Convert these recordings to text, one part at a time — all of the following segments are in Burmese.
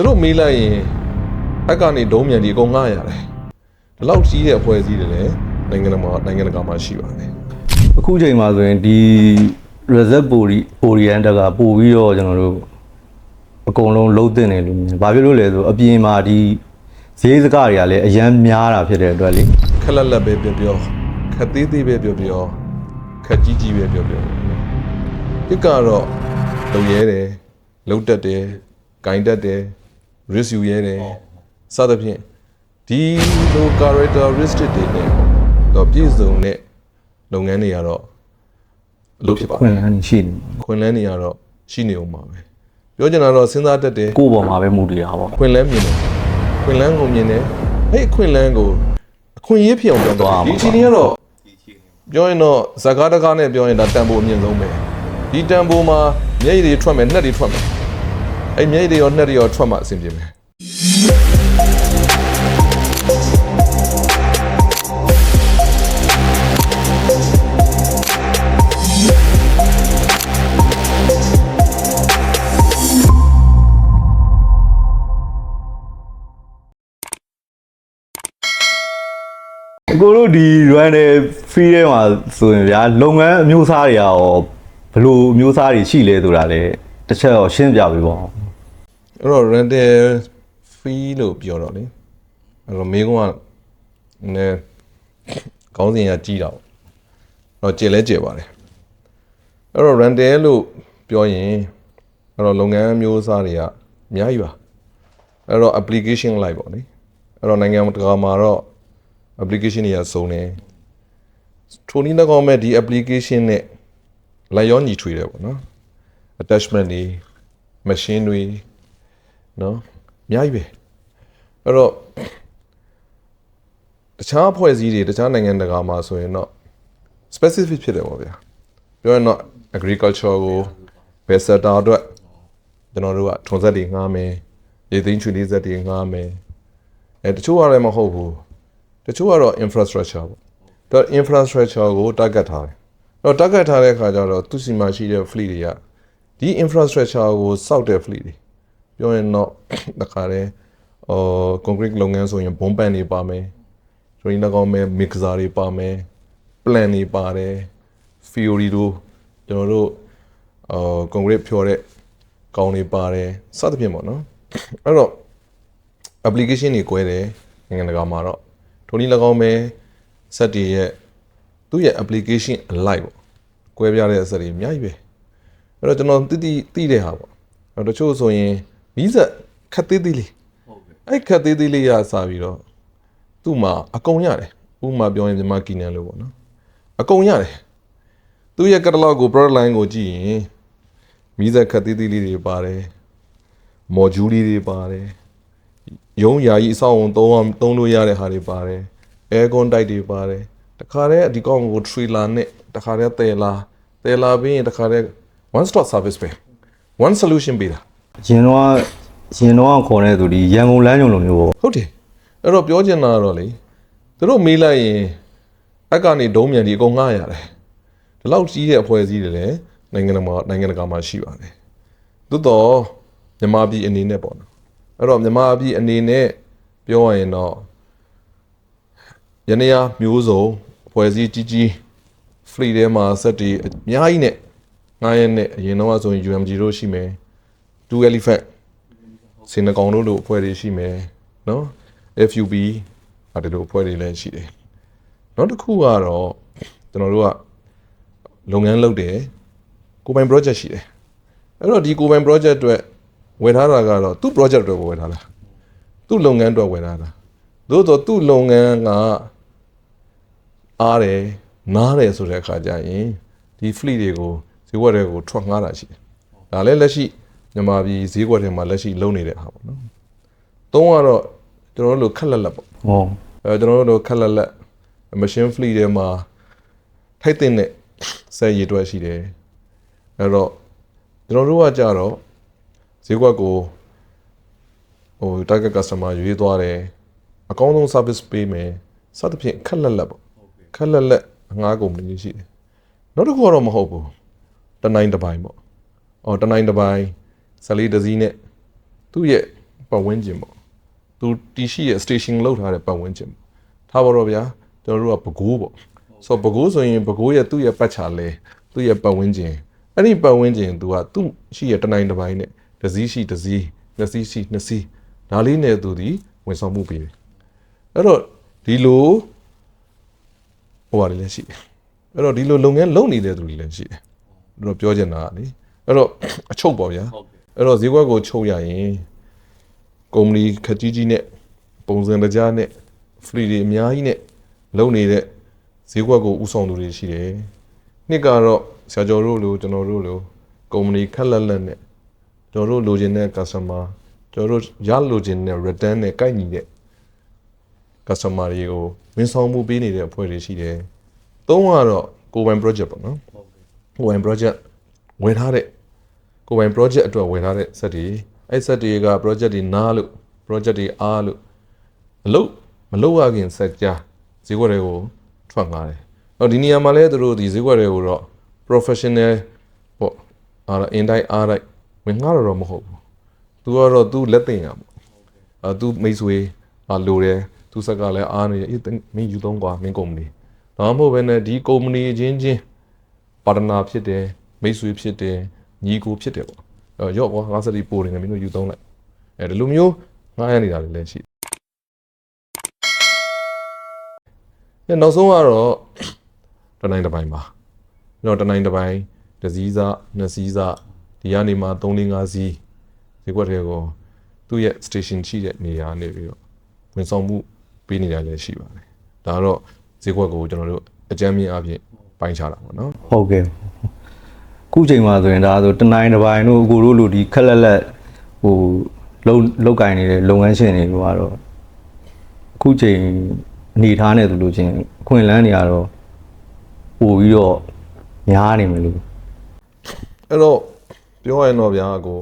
သူတို့မေးလိုက်ရင်အက်ကနေဒုံးမြန်ဒီအကုန်ငှားရတယ်ဒီလောက်ကြီးတဲ့အဖွဲ့အစည်းတွေလည်းနိုင်ငံတော်မှာနိုင်ငံတကာမှာရှိပါတယ်အခုချိန်မှာဆိုရင်ဒီ reserve pori oriented ကပို့ပြီးတော့ကျွန်တော်တို့အကုန်လုံးလုံးတင်တယ်လို့မြင်။ဘာဖြစ်လို့လဲဆိုအပြင်မှာဒီဈေးစကားတွေကလည်းအရန်များတာဖြစ်တဲ့အတွက်လေခက်လက်လက်ပဲပြောပြောခက်သေးသေးပဲပြောပြောခက်ကြီးကြီးပဲပြောပြောဒီကတော့လုံရဲတယ်လုံတက်တယ်ဂိုင်းတက်တယ် risk ယူရဲတယ်စသဖြင့်ဒီလို characteristic တွေနဲ့တော့ပြည့်စုံတဲ့လုပ်ငန်းတွေကတော့အလုပ်ဖြစ်ပါခွင့်လန်းနေရှိနေခွင်လန်းတွေကတော့ရှိနေအောင်ပါပဲပြောချင်တာတော့စဉ်းစားတတ်တယ်ကိုယ့်ပေါ်မှာပဲမူတည်တာပေါ့ခွင်လန်းမြင်တယ်ခွင်လန်းကိုမြင်တယ်ဟဲ့ခွင်လန်းကိုအခွင့်အရေးဖြစ်အောင်ပြောသွားဒီအချိန်ကြီးကတော့ပြောရင်တော့ဇကားတကားနဲ့ပြောရင်ဒါတန်ဖိုးအမြင့်ဆုံးပဲဒီတန်ဖိုးမှာမျက်ရည်တွေထွက်မယ်နှက်တွေထွက်မယ် အဲ့မျက်ရည်တွေရောနှက်တွေရောထွက်မှအဆင်ပြေမယ်အကိုတို့ဒီ run တဲ့ free ထဲမှာဆိုရင်ဗျာလုပ်ငန်းအမျိုးအစားတွေရောဘယ်လိုအမျိုးအစားတွေရှိလဲဆိုတာလေတစ်ချက်တော့ရှင်းပြပေးပါဦး အဲ့တော့ rental fee လို့ပြောတော့လေအဲ့တော့မေကုန်းကနည်းကောင်းစဉ်ကကြီးတာပေါ့အဲ့တော့ကျေလဲကျေပါတယ်အဲ့တော့ rental လို့ပြောရင်အဲ့တော့လုပ်ငန်းမျိုးစားတွေကအများကြီးပါအဲ့တော့ application လိုက်ပေါ့လေအဲ့တော့နိုင်ငံတကာမှာတော့ application တွေကစုံတယ်ထိုနည်း၎င်းမဲ့ဒီ application နဲ့လိုက်ရောညီထွေတယ်ပေါ့နော် attachment တွေ machine တွေ နော်အများကြီးပဲအဲ့တော့တခြားအဖွဲ့အစည်းတွေတခြားနိုင်ငံတကာမှာဆိုရင်တော့ specific ဖြစ်တယ်ပေါ့ဗျာပြောရင်တော့ agriculture ကိုဘယ် sector အတွက်ကျွန်တော်တို့ကထွန်စက်တွေငှားမယ်ရေသိမ်းချွေလေးစက်တွေငှားမယ်အဲတချို့ကလည်းမဟုတ်ဘူးတချို့ကတော့ infrastructure ပေါ့တော့ infrastructure ကို target ထားတယ်အဲ့တော့ target ထားတဲ့အခါကျတော့သူစီမှာရှိတဲ့ fleet တွေကဒီ infrastructure ကိုစောက်တဲ့ fleet တွေ ပြောရင်တော့တခါတည်းအော် concrete လုပ်ငန်းဆိုရင်ဘုံပန်တွေပါမယ်ဆိုရင်လည်းကောင်းမယ် mixer တွေပါမယ် plan တွေပါတယ် theory တို့ကျွန်တော်တို့အော် concrete ဖြော်တဲ့ကောင်းတွေပါတယ်စသဖြင့်ပေါ့နော်အဲ့တော့ application တွေ꿰တယ်နိုင်ငံတကာမှာတော့ထိုနည်းလည်းကောင်းမယ် set တွေရဲ့သူ့ရဲ့ application အလိုက်ပေါ့꿰ပြတဲ့ set တွေအများကြီးပဲအဲ့တော့ကျွန်တော်တိတိတိတဲ့ဟာပေါ့အဲ့တော့တချို့ဆိုရင် မီးစက်ခက်သေးသေးလေးအဲ့ခက်သေးသေးလေးရစားပြီးတော့သူ့မှာအကုန်ရတယ်ဥပမာပြောရင်မြန်မာကီနန်လို့ပေါ့နော်အကုန်ရတယ်သူ့ရဲ့ catalog ကို product line ကိုကြည့်ရင်မီးစက်ခက်သေးသေးလေးတွေပါတယ် module လေးတွေပါတယ်ရုံးယာကြီးအဆောက်အုံသုံးအောင်သုံးလို့ရတဲ့ဟာတွေပါတယ် aircon တိုက်တွေပါတယ်တခါတည်းဒီကောင်ကို trailer နဲ့တခါတည်းတယ်လာတယ်လာပြီးရင်တခါတည်း one stop service ပဲ one solution ပေးတာ ရင်တော့ရင်တော့ခေါ်တဲ့သူဒီရန်ကုန်လမ်းညုံလိုမျိုးပေါ့ဟုတ်တယ်အဲ့တော့ပြောချင်တာကတော့လေသူတို့မေးလိုက်ရင်အက်ကနေဒုံးမြန်ဒီအကုန်ငှားရတယ်ဒီလောက်ကြီးတဲ့အဖွဲ့အစည်းတွေလည်းနိုင်ငံတော်မှာနိုင်ငံတကာမှာရှိပါတယ်သို့တော့မြန်မာပြည်အနေနဲ့ပေါ့နော်အဲ့တော့မြန်မာပြည်အနေနဲ့ပြောရရင်တော့ယနေရမျိုးစုံအဖွဲ့အစည်းကြီးကြီး fleet ထဲမှာစက်တွေအများကြီးနဲ့ငှားရက်နဲ့အရင်တော့ဆိုရင် UMG တို့ရှိမယ် 2 elephant စင်နကောင်တို့လိုအဖွဲ့တွေရှိမယ်နော် FUB အဲ့ဒီလိုအဖွဲ့တွေလည်းရှိတယ်နောက်တစ်ခုကတော့ကျွန်တော်တို့ကလုပ်ငန်းလုပ်တယ်ကိုယ်ပိုင် project ရှိတယ်အဲ့တော့ဒီကိုယ်ပိုင် project အတွက်ဝယ်ထားတာကတော့သူ့ project အတွက်ကိုဝယ်ထားတာသူ့လုပ်ငန်းအတွက်ဝယ်ထားတာသို့တော့သူ့လုပ်ငန်းကအားတယ်နားတယ်ဆိုတဲ့အခါကျရင်ဒီ fleet တွေကိုဈေးဝယ်တွေကိုထွက်ငှားတာရှိတယ်ဒါလည်းလက်ရှိ မြန်မာပြည်ဈေးကွက်ထဲမှာလက်ရှိလုံနေတဲ့ဟာပေါ့နော်သုံးကတော့ကျွန်တော်တို့လိုခက်လက်လက်ပေါ့ဟောအဲကျွန်တော်တို့လိုခက်လက်လက် machine fleet ထဲမှာထိုက်တဲ့နဲ့ဆက်ရည်တွက်ရှိတယ်အဲ့တော့ကျွန်တော်တို့ကကြတော့ဈေးကွက်ကိုဟို target customer ရွေးသွားတယ်အကောင်းဆုံး service ပေးမယ်စသဖြင့်ခက်လက်လက်ပေါ့ခက်လက်လက်ငားကုန်နေရှိတယ်နောက်တစ်ခုကတော့မဟုတ်ဘူးတနိုင်တစ်ပိုင်းပေါ့အော်တနိုင်တစ်ပိုင်း ဇလီတစ်စီးနဲ့သူ့ရဲ့ပတ်ဝန်းကျင်ပေါ့သူတီရှိရဲ့ station လောက်ထားတဲ့ပတ်ဝန်းကျင်ပေါ့ထားပါတော့ဗျာကျွန်တော်တို့ကပကိုးပေါ့ဆိုတော့ပကိုးဆိုရင်ပကိုးရဲ့သူ့ရဲ့ပတ်ချာလဲသူ့ရဲ့ပတ်ဝန်းကျင်အဲ့ဒီပတ်ဝန်းကျင်သူကသူ့ရှိရဲ့တစ်နိုင်တစ်ပိုင်းနဲ့တစ်စည်းရှိတစ်စည်းနှစ်စည်းရှိနှစ်စည်းဒါလေးနဲ့သူဒီဝန်ဆောင်မှုပေးတယ်အဲ့တော့ဒီလိုဟိုဟာတွေလည်းရှိတယ်အဲ့တော့ဒီလိုလုပ်ငန်းလုပ်နေတဲ့သူတွေလည်းရှိတယ်အဲ့တော့ပြောချင်တာကလေအဲ့တော့အချုပ်ပေါ့ဗျာ အဲ့တော့ဈေးကွက်ကိုချုပ်ရရင်ကုမ္ပဏီခက်ကြီးကြီးနဲ့ပုံစံတကြားနဲ့ free တွေအများကြီးနဲ့လုပ်နေတဲ့ဈေးကွက်ကိုဥဆောင်သူတွေရှိတယ်နှစ်ကတော့ဆရာကျော်တို့လိုကျွန်တော်တို့လိုကုမ္ပဏီခက်လက်လက်နဲ့ကျွန်တော်တို့လိုချင်တဲ့ customer ကျွန်တော်တို့ရလိုချင်တဲ့ return နဲ့ကိုက်ညီတဲ့ customer တွေကိုဝန်ဆောင်မှုပေးနေတဲ့အဖွဲ့တွေရှိတယ်။သုံးကတော့ကိုယ်ပိုင် project ပေါ့နော်။ကိုယ်ပိုင် project ဝယ်ထားတဲ့ ကိုယ်ပိုင် project အတွက်ဝယ်ထားတဲ့ set တွေအဲ့ set တွေက project တွေနားလို့ project တွေအားလို့မလုပ်မလုပ်ရခင် set ကြဈေးကွက်တွေကိုထွက်ငားတယ်။အော်ဒီနေရာမှာလဲသူတို့ဒီဈေးကွက်တွေကိုတော့ professional ပေါ့အားအင်တိုင်းအားတိုင်းဝင်ငားတော့မဟုတ်ဘူး။ तू ကတော့ तू လက်သိင်ရပေါ့။အာ तू မိတ်ဆွေအာလိုတယ်သူစက်ကလည်းအားနေရအေးမင်းယူသုံးကွာမင်းကုမ္ပဏီဒါမှမဟုတ်ဘဲနဲ့ဒီကုမ္ပဏီချင်းချင်းပါတနာဖြစ်တယ်မိတ်ဆွေဖြစ်တယ် ညီကိုဖြစ်တယ်ပေါ့အဲရော့ကွာငါစတီပိုနေတယ်မင်းတို့ယူသုံးလိုက်အဲဒီလိုမျိုးငားရနေတာတွေလည်းရှိတယ်နောက်ဆုံးကတော့တနိုင်တစ်ပိုင်းပါကျွန်တော်တနိုင်တစ်ပိုင်းတစ်စည်းစားနှစ်စည်းစားဒီကနေမှ3 4 5စီးဒီကွက်တွေကိုသူ့ရဲ့ station ရှိတဲ့နေရာနေပြီးတော့ဝန်ဆောင်မှုပေးနေတာလည်းရှိပါတယ်။ဒါကတော့ဈေးကွက်ကိုကျွန်တော်တို့အကြမ်းမြင့်အပြင်ပိုင်းခြားတာပေါ့နော်ဟုတ်ကဲ့ ခုချိန်မှာဆိုရင်ဒါဆိုတနိုင်တစ်ပိုင်းတို့အကိုတို့လူဒီခက်လက်လက်ဟိုလုံလောက်ကင်နေတဲ့လုပ်ငန်းရှင်တွေကတော့အခုချိန်အနေထားနဲ့ဆိုလို့ချင်းအခွင့်အလန်းတွေကတော့ပို့ပြီးတော့များနေမယ်လို့။အဲ့တော့ပြောရရင်တော့ဗျာကို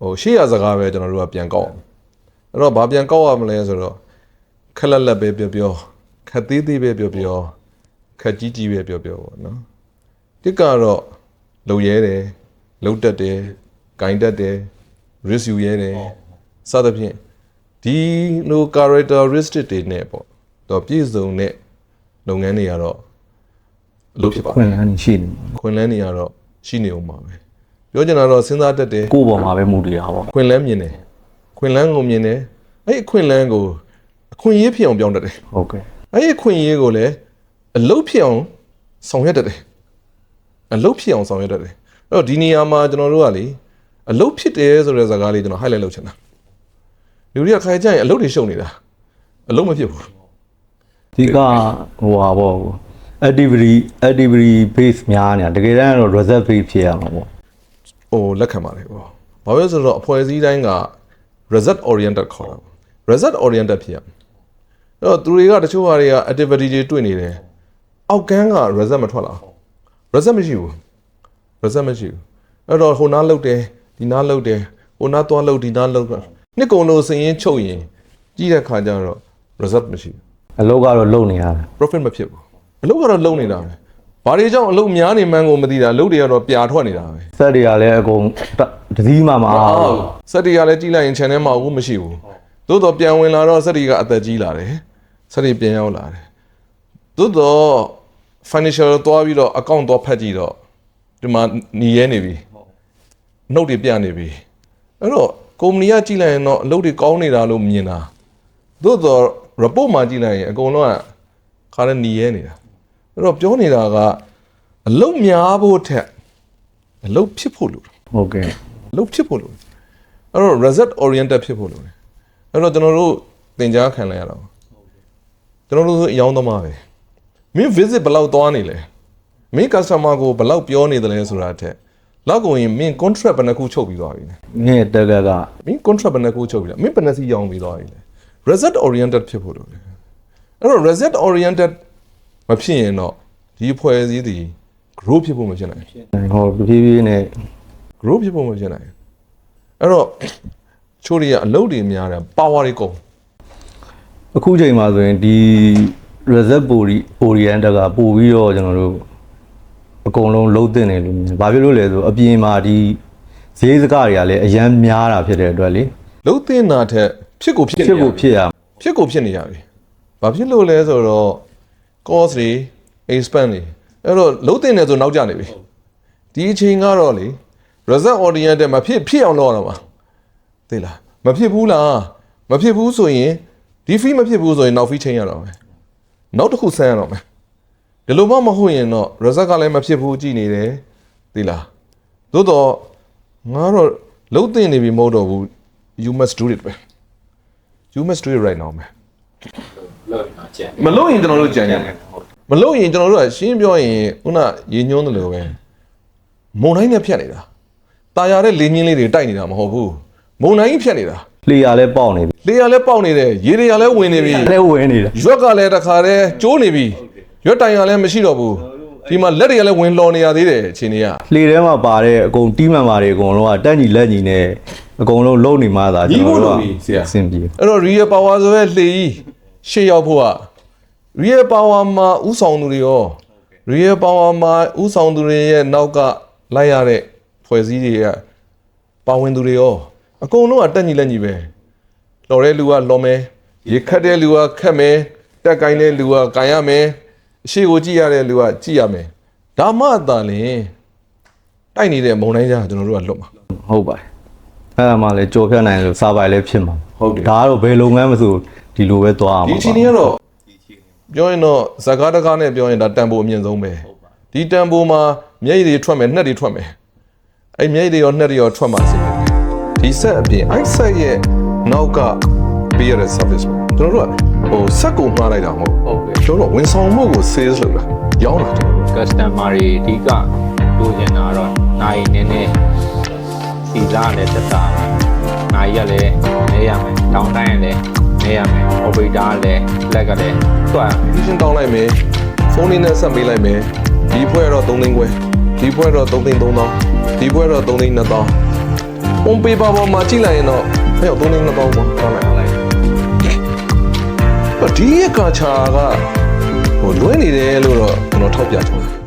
ဟိုရှေ့ရစကားပဲကျွန်တော်တို့ကပြန်ကောက်အောင်။အဲ့တော့ဘာပြန်ကောက်ရမလဲဆိုတော့ခက်လက်လက်ပဲပြောပြောခက်သေးသေးပဲပြောပြောခက်ကြီးကြီးပဲပြောပြောပေါ့နော်။တစ်ကတော့ လုံရဲတယ်လုံတက်တယ်ဂိုင်းတက်တယ် risk ယူရဲတယ်စသဖြင့်ဒီလို characteristic တွေနဲ့ပေါ့တော့ပြည့်စုံတဲ့လုပ်ငန်းတွေကတော့အလုပ်ဖြစ်ပါခွင့်လန်းနေရှိနေခွင်လန်းတွေကတော့ရှိနေအောင်ပါပဲပြောချင်တာတော့စဉ်းစားတတ်တယ်ကိုယ့်ပေါ်မှာပဲမူတည်တာပေါ့ခွင်လန်းမြင်တယ်ခွင်လန်းကိုမြင်တယ်အဲ့ဒီခွင်လန်းကိုအခွင့်အရေးဖြစ်အောင်ပြောင်းတတ်တယ်ဟုတ်ကဲ့အဲ့ဒီအခွင့်အရေးကိုလည်းအလုတ်ဖြစ်အောင်ဆောင်ရွက်တတ်တယ် အလုတ်ဖြစ်အောင်ဆောင်ရွက်တတ်တယ်အဲ့တော့ဒီနေရာမှာကျွန်တော်တို့ကလေအလုတ်ဖြစ်တယ်ဆိုတဲ့ဇာတ်ကားလေးကျွန်တော် highlight လုပ်ချင်တာလူတွေကခိုင်ကြရင်အလုတ်တွေရှုံနေတာအလုတ်မဖြစ်ဘူးဒီကဟိုဟာပေါ့ activity activity base များနေတာတကယ်တမ်းကတော့ reserve base ဖြစ်ရမှာပေါ့ဟိုလက်ခံပါတယ်ပေါ့။ဘာလို့လဲဆိုတော့အဖွဲ့အစည်းတိုင်းက result oriented ခေါ်တာပေါ့။ result oriented ဖြစ်ရမယ်။အဲ့တော့သူတွေကတချို့ဟာတွေက activity တွေတွေ့နေတယ်။အောက်ကန်းက result မထွက်လာဘူး။ result မရှိဘူး။ result မရှိဘူး။အဲ့တော့ဟိုနားလုတ်တယ်ဒီနားလုတ်တယ်ဟိုနားသွားလုတ်ဒီနားလုတ်နှစ်ကုံလို့စင်ရင်ချုပ်ရင်ကြီးတဲ့ခါကျတော့ result မရှိဘူးအလုပ်ကတော့လုပ်နေရတယ်။ profit မဖြစ်ဘူး။အလုပ်ကတော့လုံနေတာပဲ။ဘာတွေကြောင့်အလုပ်များနေမှန်းကိုမသိတာအလုပ်တွေကတော့ပြာထွက်နေတာပဲ။စက်တွေကလည်းအကုန်တတစည်းမှမအားဘူးစက်တီကလည်းကြည့်လိုက်ရင် channel မှာဘူးမရှိဘူးသို့တော့ပြန်ဝင်လာတော့စက်တီကအသက်ကြီးလာတယ်စက်တီပြန်ရောက်လာတယ်သို့တော့ financial သွားပြီးတော့ account သွားဖတ်ကြည့်တော့ဒီမှာหนีရဲနေပြီနှုတ်တွေပြနေပြီအဲ့တော့ကုမ္ပဏီကကြည့်လိုက်ရင်တော့အလုပ်တွေကောင်းနေတာလို့မြင်တာသို့တော့ report မှာကြည့်လိုက်ရင်အကုန်လုံးကခါရหนีရဲနေတာအဲ့တော့ပြောနေတာကအလုပ်များဖို့ထက်အလုပ်ဖြစ်ဖို့လိုတယ် ဟုတ်ကဲ့ လုပ်ဖြစ်ဖို့လိုတယ်အဲ့တော့ result oriented ဖြစ်ဖို့လိုတယ်အဲ့တော့ကျွန်တော်တို့သင်ကြားခံလိုက်ရတာပါကျွန်တော်တို့ဆိုအယောင်းသမားပဲ မင်း visit ဘယ်လောက်သွားနေလဲမင်း customer ကိုဘယ်လောက်ပြောနေတယ်လဲဆိုတာအထက်လောက်ကုန်ရင်မင်း contract ဘယ်နှခုချုပ်ပြီးသွားပြီလဲငဲ့တက်ကကမင်း contract ဘယ်နှခုချုပ်ပြီးလဲမင်းဘယ်နှစီရောင်းပြီးသွားပြီလဲ result oriented ဖြစ်ဖို့လိုတယ်အဲ့တော့ result oriented မဖြစ်ရင်တော့ဒီအဖွဲ့အစည်းတွေ grow ဖြစ်ဖို့မဖြစ်နိုင်ဘူးဟောတဖြည်းဖြည်းနဲ့ grow ဖြစ်ဖို့မဖြစ်နိုင်ဘူးအဲ့တော့ချိုးတွေကအလုပ်တွေများတယ် power တွေကုန်အခုချိန်မှာဆိုရင်ဒီ reserve body orient ကပို့ပြီးတော့ကျွန်တော်တို့အကုန်လုံးလုံးတင်တယ်လို့မြင်တယ်။ဘာဖြစ်လို့လဲဆိုအပြင်မှာဒီဈေးစကားတွေကလည်းအရန်များတာဖြစ်တဲ့အတွက်လေလုံးတင်တာထက်ဖြစ်ကိုဖြစ်နေဖြစ်ကိုဖြစ်ရမှာဖြစ်ကိုဖြစ်နေရပြီဘာဖြစ်လို့လဲဆိုတော့ course တွေ expand တွေအဲ့တော့လုံးတင်တယ်ဆိုနောက်ကျနေပြီဒီအချိန်ကတော့လေ result audience တဲ့မဖြစ်ဖြစ်အောင်လုပ်ရတော့မှာသိလားမဖြစ်ဘူးလားမဖြစ်ဘူးဆိုရင်ဒီ fee မဖြစ်ဘူးဆိုရင်နောက် fee ချိန်ရတော့မယ် နောက်တစ်ခုဆန်းရတော့မယ်ဒီလိုမှမဟုတ်ရင်တော့ result ကလည်းမဖြစ်ဘူးကြည်နေတယ်သိလားသို့တော့ငါတော့လုံးတင်နေပြီမဟုတ်တော့ဘူး you must do it ပဲ you must do it right now ပဲလို့တော့ကျန်မလို့ရင်ကျွန်တော်တို့ကြံရမယ်မလို့ရင်ကျွန်တော်တို့ကရှင်းပြောရင်ခုနရေညွှန်းတယ်လို့ပဲမုံတိုင်းနဲ့ဖြတ်နေတာตาရတဲ့လေညင်းလေးတွေတိုက်နေတာမဟုတ်ဘူးမုံတိုင်းဖြတ်နေတာ လေယာလည်းပေါက်နေပြီလေရလည်းပေါက်နေတယ်ရေတွေကလည်းဝင်နေပြီလည်းဝင်နေတယ်ရွက်ကလည်းတခါတည်းကျိုးနေပြီရွက်တိုင်ကလည်းမရှိတော့ဘူးဒီမှာလက်တွေကလည်းဝင်လော်နေရသေးတယ်အချိန်တွေကလေထဲမှာပါတဲ့အကုန်တီးမှန်ပါတယ်အကုန်လုံးကတက်ညီလက်ညီနဲ့အကုန်လုံးလုံနေမှသာကျွန်တော်တို့ကအဆင်ပြေအဲ့တော့ real power ဆိုရဲလှေကြီးရှေ့ရောက်ဖို့က real power မှာဥဆောင်သူတွေရော real power မှာဥဆောင်သူတွေရဲ့နောက်ကလိုက်ရတဲ့ဖွဲ့စည်းတွေကပါဝင်သူတွေရော အကုန်လုံးကတက်ညီလက်ညီပဲလော်တဲ့လူကလော်မယ်ရေခတ်တဲ့လူကခတ်မယ်တက်ကိုင်းတဲ့လူကကိုင်ရမယ်အရှိကိုကြည့်ရတဲ့လူကကြည့်ရမယ်ဒါမှသာလင်တိုက်နေတဲ့မုံတိုင်းကြားကျွန်တော်တို့ကလွတ်မှာဟုတ်ပါတယ်အဲ့ဒါမှလည်းကြော်ဖြတ်နိုင်လို့စာပိုင်လည်းဖြစ်မှာဟုတ်တယ်ဒါကတော့ဘယ်လုပ်ငန်းမဆိုဒီလိုပဲသွားအောင်ဒီပါအချိန်ကြီးကတော့ပြောရင်တော့ဇကားတကားနဲ့ပြောရင်ဒါတန်ဖိုးအမြင့်ဆုံးပဲဒီတန်ဖိုးမှာမျက်ရည်တွေထွက်မယ်နှက်တွေထွက်မယ်အဲ့မျက်ရည်တွေရောနှက်တွေရောထွက်မှာစီတယ် ဒီဆက်အပြင်အိုက်ဆက်ရဲ့နောက်ကပေးရတဲ့ service ပေါ့ကျွန်တော်တို့ကဟိုဆက်ကိုမှားလိုက်တာမဟုတ်ဟုတ်ကဲ့ကျွန်တော်တို့ဝန်ဆောင်မှုကို sales လုပ်တာရောင်းတာကျွန်တော်တို့ customer တွေအဓိကလိုချင်တာတော့နိုင်နေနေစီစားလည်းတက်တာနိုင်ရလည်းနေရမယ်တောင်းတိုင်းလည်းနေရမယ် operator လည်းလက်ကလည်းတွတ်ရမယ်ဒီရှင်တောင်းလိုက်မယ်ဖုန်းလေးနဲ့ဆက်ပေးလိုက်မယ်ဒီဖွဲ့တော့3သိန်းခွဲဒီဖွဲ့တော့3သိန်း3000ဒီဖွဲ့တော့3သိန်း2000 ပုံပေးပါပေါ်မှာကြည့်လိုက်ရင်တော့အဲ့တော့3သိန်း2000ပေါ့ဟုတ်လားလိုက်ဒီရကာချာကဟိုလွဲနေတယ်လို့တော့ကျွန်တော်ထောက်ပြချင်တယ်